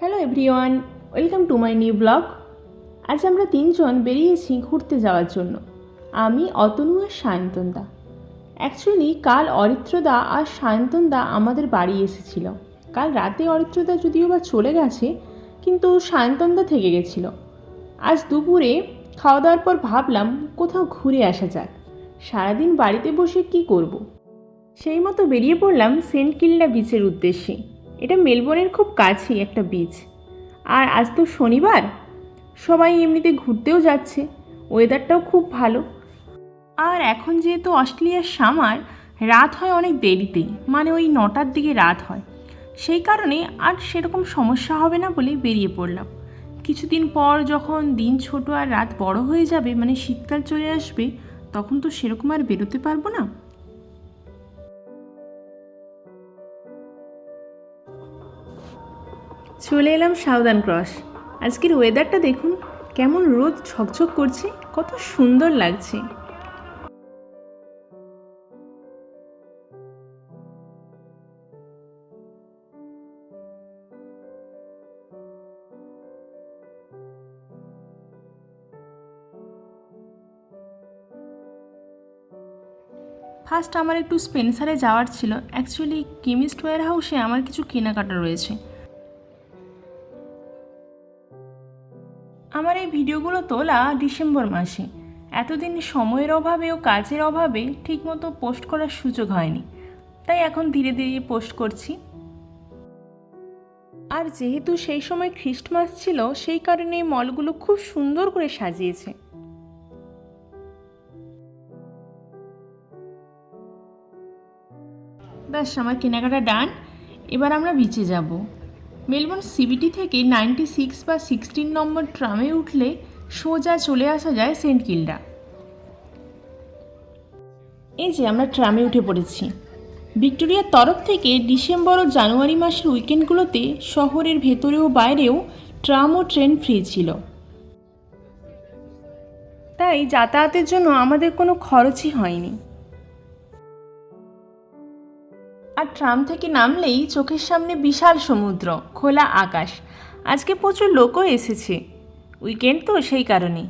Hello everyone welcome to my new blog আজ আমরা তিনজন বেরিয়েছি ঘুরতে যাওয়ার জন্য। আমি, অতনু আর সায়ন্তনদা অ্যাকচুয়ালি কাল অরিত্রদা আর সায়ন্তনদা আমাদের বাড়ি এসেছিল। কাল রাতে অরিত্রদা যদিও বা চলে গেছে, কিন্তু সায়ন্তনদা থেকে গেছিল। আজ দুপুরে খাওয়া দাওয়ার পর ভাবলাম কোথাও ঘুরে আসা যাক। সারাদিন বাড়িতে বসে কি করব। সেই মতো বেরিয়ে পড়লাম সেন্ট কিল্ডা বিচের উদ্দেশ্যে। এটা মেলবোর্নের খুব কাছেই একটা বিচ আর আজ তো শনিবার। সবাই এমনিতে ঘুরতেও যাচ্ছে। ওয়েদারটাও খুব ভালো। আর এখন যেহেতু অস্ট্রেলিয়ার সামার রাত হয় অনেক দেরিতেই। মানে ওই নটার দিকে রাত হয়। সেই কারণে আর সেরকম সমস্যা হবে না বলে বেরিয়ে পড়লাম। কিছুদিন পর যখন দিন ছোট আর রাত বড় হয়ে যাবে মানে শীতকাল চলে আসবে, তখন তো সেরকম আর বেরোতে পারব না। চলে এলাম সাউদার্ন ক্রস। আজকের ওয়েদারটা দেখুন, কেমন রোদ ঝকঝক করছে, কত সুন্দর লাগছে। ফার্স্ট আমার একটু স্পেন্সারে যাওয়ার ছিল। অ্যাকচুয়ালি কেমিস্ট ওয়্যার হাউসে আমার কিছু কেনাকাটা রয়েছে। আমার এই ভিডিওগুলো তোলা ডিসেম্বর মাসে। এতদিন সময়ের অভাবে ও কাজের অভাবে ঠিকমতো পোস্ট করার সুযোগ হয়নি। তাই এখন ধীরে ধীরে পোস্ট করছি। আর যেহেতু সেই সময় খ্রিস্টমাস ছিল, সেই কারণে মলগুলো খুব সুন্দর করে সাজিয়েছে। ব্যাস আমার কেনাকাটা ডান। এবার আমরা বিচে যাব। মেলবোর্ন সিবিটি থেকে নাইনটি সিক্স বা সিক্সটিন নম্বর ট্রামে উঠলে সোজা চলে আসা যায় সেন্ট কিল্ডা। এই যে আমরা ট্রামে উঠে পড়েছি। ভিক্টোরিয়ার তরফ থেকে ডিসেম্বর ও জানুয়ারি মাসের উইকেন্ডগুলোতে শহরের ভেতরে ও বাইরেও ট্রাম ও ট্রেন ফ্রি ছিল। তাই যাতায়াতের জন্য আমাদের কোনো খরচই হয়নি। আর ট্রাম থেকে নামলেই চোখের সামনে বিশাল সমুদ্র, খোলা আকাশ। আজকে প্রচুর লোকও এসেছে। উইকেন্ড তো সেই কারণে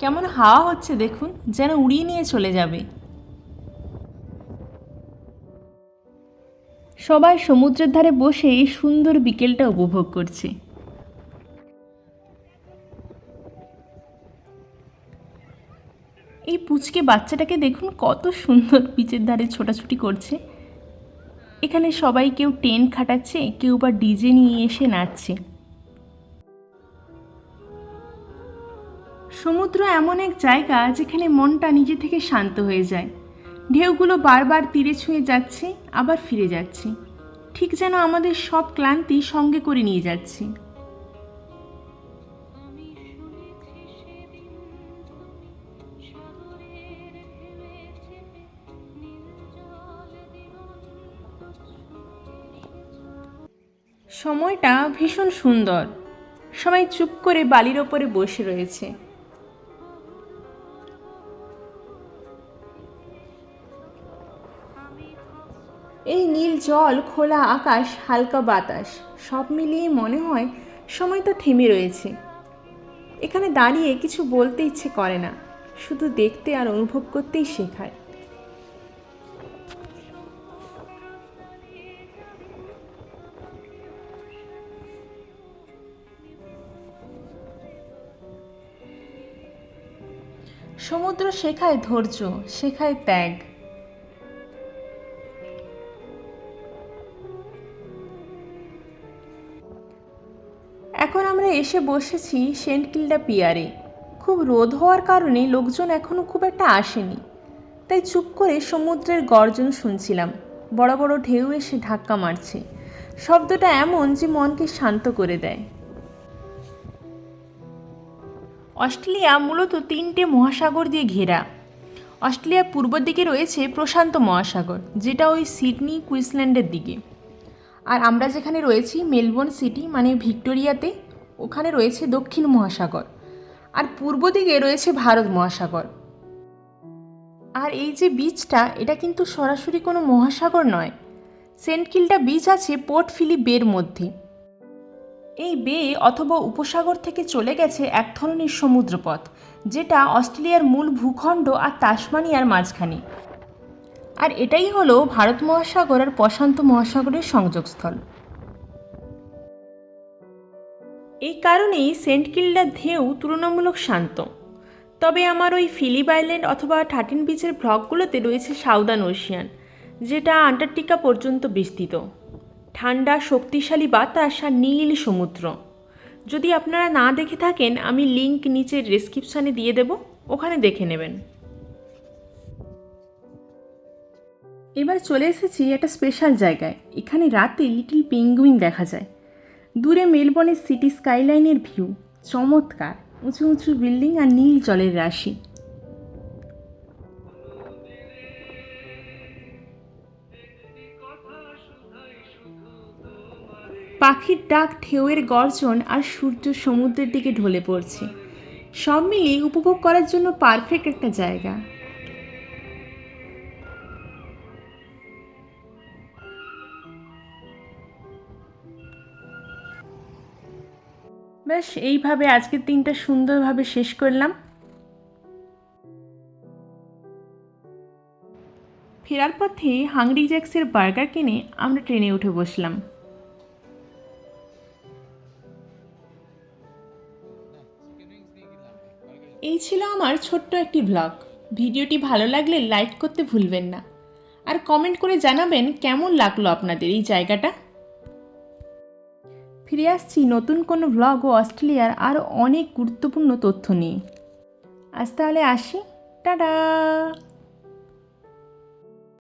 কেমন হাওয়া হচ্ছে দেখুন, যেন উড়িয়ে নিয়ে চলে যাবে। সবাই সমুদ্রের ধারে বসে এই সুন্দর বিকেলটা উপভোগ করছে। এই পুচকে বাচ্চাটাকে দেখুন কত সুন্দর পিচের ধারে ছোটাছুটি করছে। এখানে সবাই কেউ টেন্ট খাটাচ্ছে, কেউ বা ডিজে নিয়ে এসে নাচছে। সমুদ্র এমন এক জায়গা যেখানে মনটা নিজে থেকে শান্ত হয়ে যায়। ঢেউগুলো বারবার তীরে ছুঁয়ে যাচ্ছে, আবার ফিরে যাচ্ছে। ঠিক যেন আমাদের সব ক্লান্তি সঙ্গে করে নিয়ে যাচ্ছে। সময়টা ভীষণ সুন্দর। সবাই চুপ করে বালির ওপরে বসে রয়েছে। এই নীল জল, খোলা আকাশ, হালকা বাতাস, সব মিলিয়ে মনে হয় সময়টা থেমে রয়েছে। এখানে দাঁড়িয়ে কিছু বলতে ইচ্ছে করে না। শুধু দেখতে আর অনুভব করতেই শেখায়। সমুদ্র শেখায় ধৈর্য, শেখায় ত্যাগ। এখন আমরা এসে বসেছি সেন্ট কিল্ডা পিয়ারে। খুব রোদ হওয়ার কারণে লোকজন এখনও খুব একটা আসেনি। তাই চুপ করে সমুদ্রের গর্জন শুনছিলাম। বড় বড় ঢেউ এসে ধাক্কা মারছে। শব্দটা এমন যে মনকে শান্ত করে দেয়। অস্ট্রেলিয়া মূলত তিনটে মহাসাগর দিয়ে ঘেরা। অস্ট্রেলিয়ার পূর্ব দিকে রয়েছে প্রশান্ত মহাসাগর, যেটা ওই সিডনি কুইন্সল্যান্ডের দিকে। আর আমরা যেখানে রয়েছি, মেলবোর্ন সিটি মানে ভিক্টোরিয়াতে, ওখানে রয়েছে দক্ষিণ মহাসাগর। আর পূর্ব দিকে রয়েছে ভারত মহাসাগর। আর এই যে বীচটা, এটা কিন্তু সরাসরি কোনো মহাসাগর নয়। সেন্ট কিল্ডা বীচ আছে পোর্ট ফিলিপ বের মধ্যে। এই বে অথবা উপসাগর থেকে চলে গেছে এক ধরনের সমুদ্রপথ, যেটা অস্ট্রেলিয়ার মূল ভূখণ্ড আর তাসমানিয়ার মাঝখানে। আর এটাই হলো ভারত মহাসাগর আর প্রশান্ত মহাসাগরের সংযোগস্থল। এই কারণেই সেন্ট কিল্ডার ঢেউ তুলনামূলক শান্ত। তবে আমার ওই ফিলিপ আইল্যান্ড অথবা থার্টিন বিচের ব্লকগুলোতে রয়েছে সাউদার্ন ওশিয়ান, যেটা আন্টার্কটিকা পর্যন্ত বিস্তৃত। ঠান্ডা, শক্তিশালী বাতাস আর নীল সমুদ্র। যদি আপনারা না দেখে থাকেন, আমি লিংক নিচের ডেসক্রিপশানে দিয়ে দেব, ওখানে দেখে নেবেন। এবার চলে এসেছি একটা স্পেশাল জায়গায়। এখানে রাতে লিটল পেঙ্গুইন দেখা যায়। দূরে মেলবোর্নের সিটি স্কাইলাইনের ভিউ, চমৎকার। উঁচু উঁচু বিল্ডিং আর নীল জলের রাশি। পাখির ডাক ঢেউয়ের গর্জন আর সূর্য সমুদ্রের দিকে ঢলে পড়ছে। সব মিলিয়ে উপভোগ করার জন্য পারফেক্ট একটা জায়গা। ব্যাস এইভাবে আজকের দিনটা সুন্দরভাবে শেষ করলাম। ফেরার পথে হাংরি জ্যাক্সের বার্গার কিনে আমরা ট্রেনে উঠে বসলাম। ছিল আমার ছোট্ট একটি ব্লগ ভিডিওটি ভালো লাগলে লাইক করতে ভুলবেন না। আর কমেন্ট করে জানাবেন কেমন লাগল আপনাদের এই জায়গাটা। ফিরে আসছি নতুন কোনো ভ্লগ ও অস্ট্রেলিয়ার আরও অনেক গুরুত্বপূর্ণ তথ্য নিয়ে। আজ তাহলে আসি। টাটা!